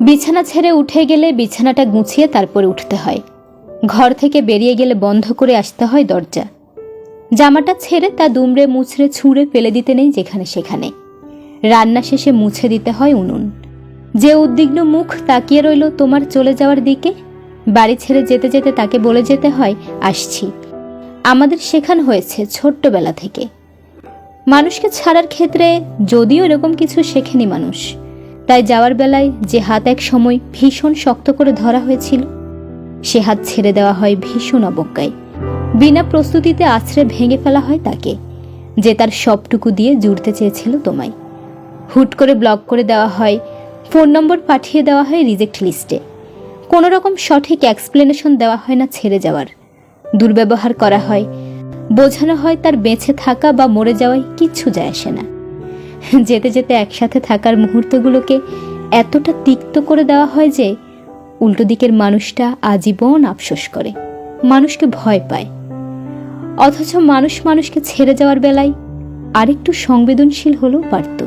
বিছানা ছেড়ে উঠে গেলে বিছানাটা গুছিয়ে তারপরে উঠতে হয়। ঘর থেকে বেরিয়ে গেলে বন্ধ করে আসতে হয় দরজা। জামাটা ছেড়ে তা দুমড়ে মুছড়ে ছুঁড়ে ফেলে দিতে নেই যেখানে সেখানে। রান্না শেষে মুছে দিতে হয় উনুন। যে উদ্বিগ্ন মুখ তাকিয়ে রইল তোমার চলে যাওয়ার দিকে, বাড়ি ছেড়ে যেতে যেতে তাকে বলে যেতে হয়, আসছি। আমাদের শেখানো হয়েছে ছোট্টবেলা থেকে। মানুষকে ছাড়ার ক্ষেত্রে যদিও এরকম কিছু শেখেনি মানুষ। তাই যাওয়ার বেলায় যে হাত এক সময় ভীষণ শক্ত করে ধরা হয়েছিল, সে হাত ছেড়ে দেওয়া হয় ভীষণ অবজ্ঞায়। বিনা প্রস্তুতিতে আছড়ে ভেঙে ফেলা হয় তাকে, যে তার সবটুকু দিয়ে জুড়তে চেয়েছিল তোমায়। হুট করে ব্লক করে দেওয়া হয় ফোন নম্বর পাঠিয়ে দেওয়া হয় রিজেক্ট লিস্টে কোনো রকম সঠিক এক্সপ্লেনেশন দেওয়া হয় না ছেড়ে যাওয়ার। দুর্ব্যবহার করা হয়, বোঝানো হয় তার বেঁচে থাকা বা মরে যাওয়ায় কিচ্ছু যায় আসে না। যেতে যেতে একসাথে থাকার মুহূর্তগুলোকে এতটা তিক্ত করে দেওয়া হয় যে উল্টো দিকের মানুষটা আজীবন আফসোস করে। মানুষকে ভয় পায়। অথচ মানুষ মানুষকে ছেড়ে যাওয়ার বেলায় আরেকটু সংবেদনশীল হলেও পারত।